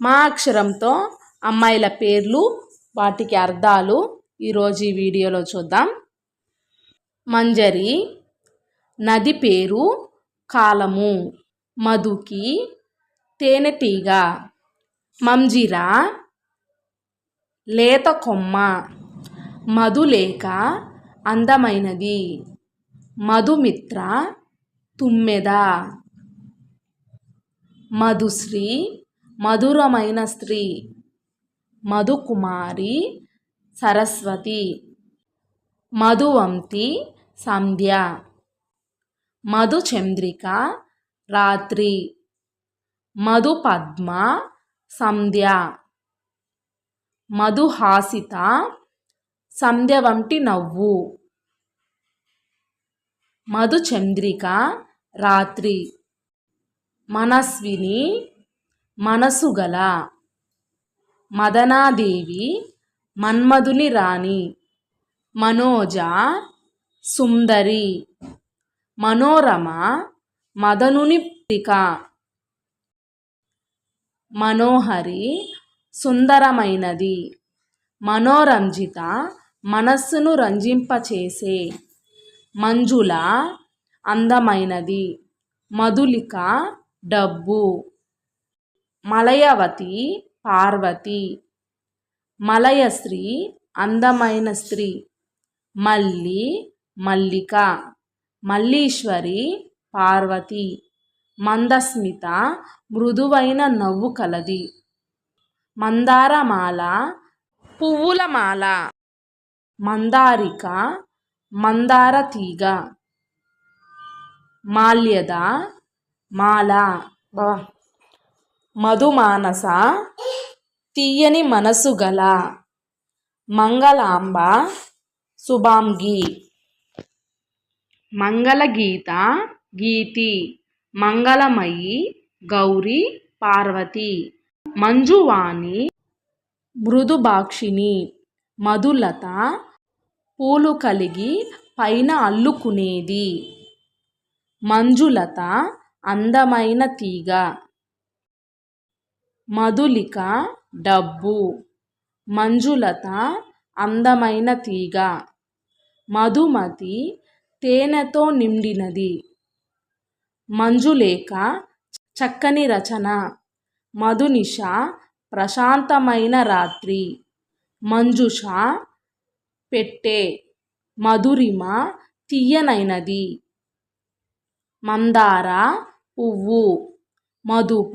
మా అక్షరంతో అమ్మాయిల పేర్లు వాటికి అర్థాలు ఈరోజు ఈ వీడియోలో చూద్దాం. మంజరి నది పేరు కాలము మధుకి తేనెటీగ మంజిరా లేత కొమ్మ మధులేఖ అందమైనది మధుమిత్ర తుమ్మెద. మధుశ్రీ మధురమైన స్త్రీ మధుకుమారి సరస్వతి. మధువంతి సంధ్య. మధుచంద్రిక రాత్రి. మధుపద్మ సంధ్య. మధుహాసిత సంధ్య వంటి నవ్వు. మధుచంద్రిక రాత్రి. మనస్విని మనసు గల మదనాదేవి మన్మధుని రాణి. మనోజ సుందరి. మనోరమ మదనుని పుత్రిక. మనోహరి సుందరమైనది. మనోరంజిత మనస్సును రంజింపచేసే. మంజుల అందమైనది. మధులిక డబ్బు. మలయవతి పార్వతి. మలయశ్రీ అందమైన స్త్రీ. మల్లి మల్లిక. మల్లీశ్వరి పార్వతి. మందస్మిత మృదువైన నవ్వు కలది. మందారమాల పువ్వుల మాల మందారిక మందార తీగ మాల్యద మాల. మధుమానస తీయని మనసు గల మంగళాంబ శుభాంగి. మంగళగీత గీతి మంగళమయి గౌరీ పార్వతి. మంజువాణి మృదుభాక్షిణి మధులత పూలు కలిగి పైన అల్లుకునేది. మంజులత అందమైన తీగ. మధులిక డబ్బు మంజులత అందమైన తీగ. మధుమతి తేనెతో నిండినది. మంజులేఖ చక్కని రచన. మధునిష ప్రశాంతమైన రాత్రి. మంజుష పెట్టే. మధురిమ తీయనైనది. మందార పువ్వు. మధుప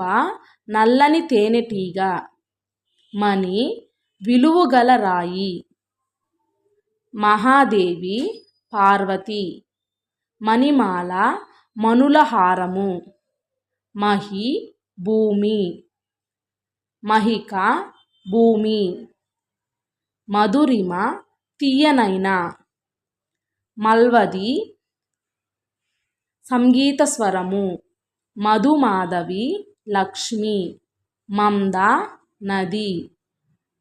నల్లని తేనెటీగ మణి విలువగల రాయి. మహాదేవి పార్వతి. మణిమాల మనుల హారము మహి భూమి. మహిక భూమి. మధురిమ తీయనైన. మల్వది సంగీత స్వరము మధుమాధవి లక్ష్మి మంద నది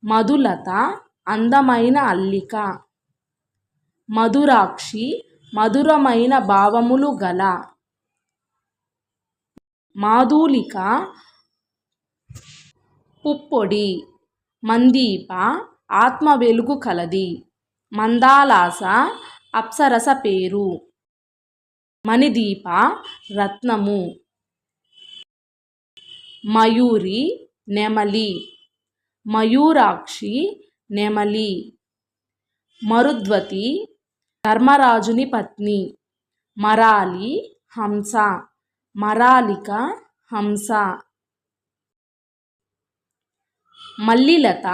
మధులత అందమైన అల్లిక. మధురాక్షి మధురమైన భావములు గల. మాధులిక పుప్పొడి. మందీప ఆత్మ వెలుగు కలది. మందాలాస అప్సరస పేరు. మణిదీప రత్నము. మయూరి నెమలి. మయూరాక్షి నెమలి. మరుద్వతి ధర్మరాజుని పత్ని. మరాలి హంస. మరాలిక హంస. మల్లిలత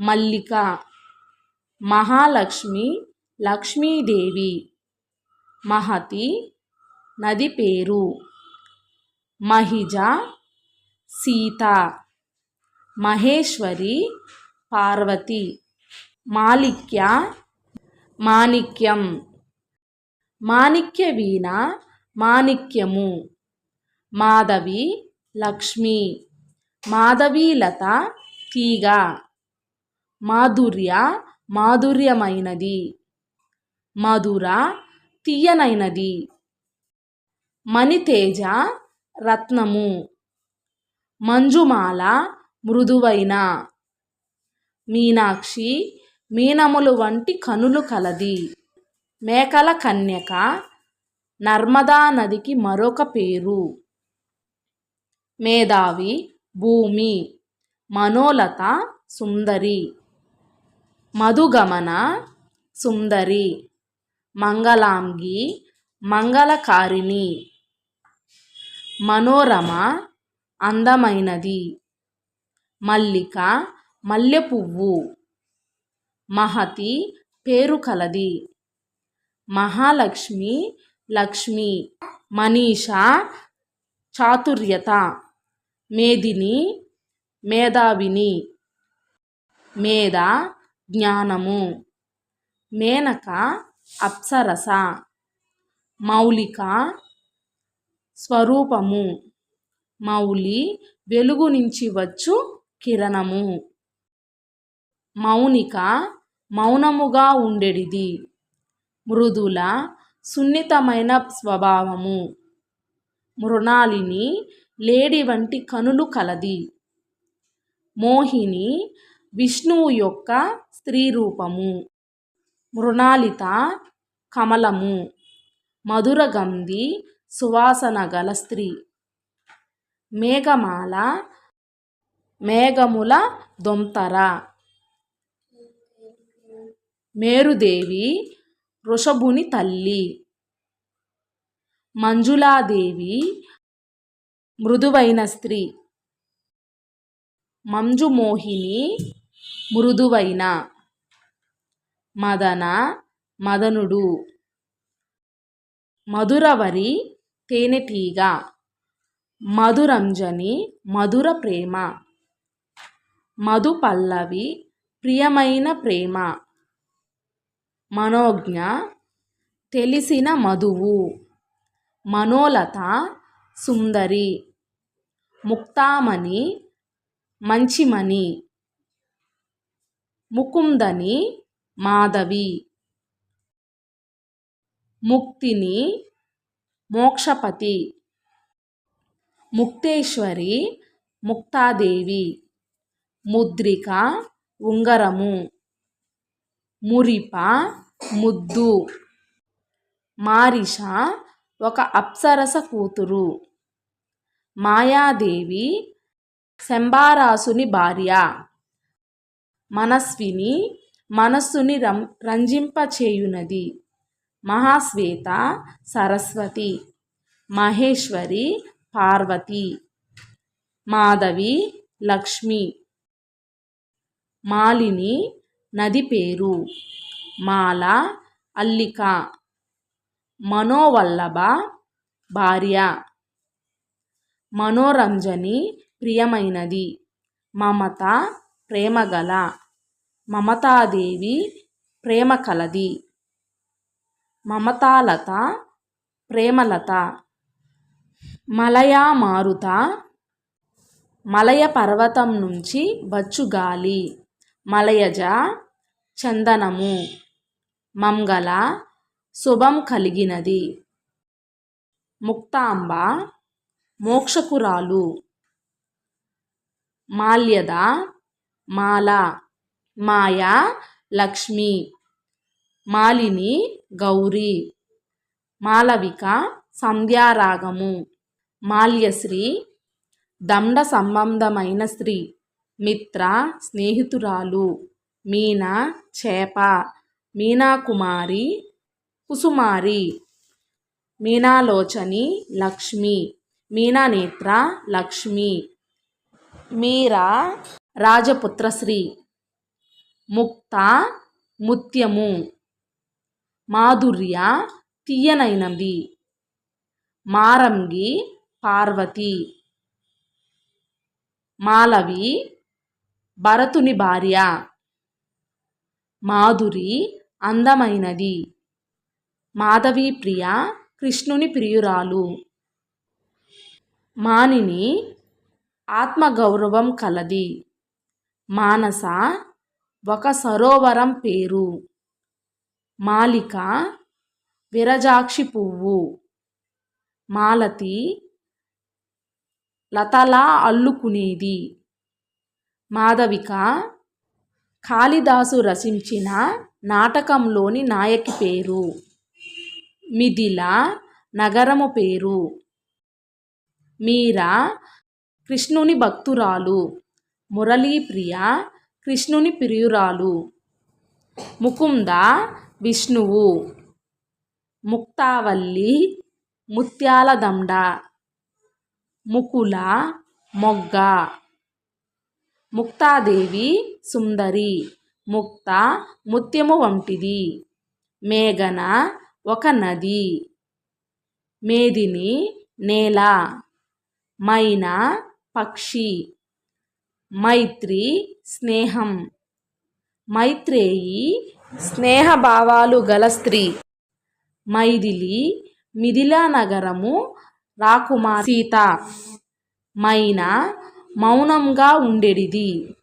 మల్లిక. మహాలక్ష్మి లక్ష్మీదేవి. మహతి నది పేరు. మహిజ సీత. మహేశ్వరి పార్వతి. మాలిక్య మాణిక్యం. మాణిక్య వీణ మాణిక్యము. మాధవి లక్ష్మి. మాధవీలత తీగ. మాధుర్య మాధుర్యమైనది. మధుర తీయనైనది. మణితేజ రత్నము. మంజుమాల మృదువైన. మీనాక్షి మీనములు వంటి కనులు కలది. మేకల కన్యక నర్మదా నదికి మరొక పేరు. మేధావి భూమి మనోలత సుందరి. మధుగమన సుందరి. మంగళాంగి మంగళకారిణి. మనోరమ అందమైనది. మల్లిక మల్లెపువ్వు. మహతి పేరు కలది. మహాలక్ష్మి లక్ష్మి. మనీష చాతుర్యత. మేదిని మేధావిని. మేధ జ్ఞానము. మేనక అప్సరస. మౌలిక స్వరూపము. మౌలి వెలుగు నుంచి వచ్చు కిరణము. మౌనిక మౌనముగా ఉండెడిది. మృదుల సున్నితమైన స్వభావము. మృణాలిని లేడి వంటి కనులు కలది. మోహిని విష్ణువు యొక్క స్త్రీ రూపము మృణాలిత కమలము. మధురగంధి సువాసన గల స్త్రీ. మేఘమాల మేఘముల దొంతర. మేరుదేవి వృషభుని తల్లి. మంజులాదేవి మృదువైన స్త్రీ. మంజుమోహిని మృదువైన. మదన మదనుడు. మధురవరి తేనెటీగ. మధురంజని మధుర ప్రేమ. మధు పల్లవి ప్రియమైన ప్రేమ. మనోజ్ఞ తెలిసిన మధువు. మనోలత సుందరి. ముక్తామణి మంచిమణి. ముకుందని మాధవి. ముక్తిని మోక్షపతి. ముక్తేశ్వరి ముక్తాదేవి. ముద్రిక ఉంగరము. మురిప ముద్దు. మారిష ఒక అప్సరస కూతురు. మాయాదేవి శంబారాసుని భార్య. మనస్విని మనస్సుని రం రంజింపచేయునది. మహాశ్వేత సరస్వతి. మహేశ్వరి పార్వతి. మాధవి లక్ష్మి. మాలిని నది పేరు. మాల అల్లిక. మనోవల్లభ భార్య. మనోరంజని ప్రియమైనది. మమత ప్రేమగల. మమతాదేవి ప్రేమ కలది మమతాలత ప్రేమలత. మలయా మారుత మలయ పర్వతం నుంచి వచ్చు గాలి. మలయజ చందనము. మంగళ శుభం కలిగినది. ముక్తాంబ మోక్షకురాలు. మాల్యద మాల. మాయ లక్ష్మి. మాలిని గౌరీ. మాలవిక సంధ్యారాగము. మాల్యశ్రీ దండ సంబంధమైన స్త్రీ మిత్ర స్నేహితురాలు మీనా చేప మీనాకుమారి కుసుమారి మీనాలోచని లక్ష్మి మీనానేత్ర లక్ష్మి మీరా రాజపుత్రశ్రీ ముక్త ముత్యము మాధుర్య తీయనైనది మారంగి పార్వతి. మాలవి భరతుని భార్య. మాధురి అందమైనది. మాధవి ప్రియ కృష్ణుని ప్రియురాలు. మానిని ఆత్మగౌరవం కలది. మానస ఒక సరోవరం పేరు. మాలిక విరజాక్షి పువ్వు. మాలతి లతలా అల్లుకునేది. మాధవిక కాళిదాసు రచించిన నాటకంలోని నాయకి పేరు మిథిల నగరము పేరు. మీరా కృష్ణుని భక్తురాలు. మురళీప్రియ కృష్ణుని ప్రియురాలు. ముకుంద విష్ణువు. ముక్తావల్లి ముత్యాలదండ. ముకుల మొగ్గ. ముక్తాదేవి సుందరి. ముక్త ముత్యము వంటిది. మేఘన ఒక నది. మేదిని నేల. మైన పక్షి. మైత్రి స్నేహం. మైత్రేయి స్నేహభావాలు గల స్త్రీ. మైథిలి మిథిలా నగరము రాకుమార్ సీత. మైనా మౌనంగా ఉండెడిది.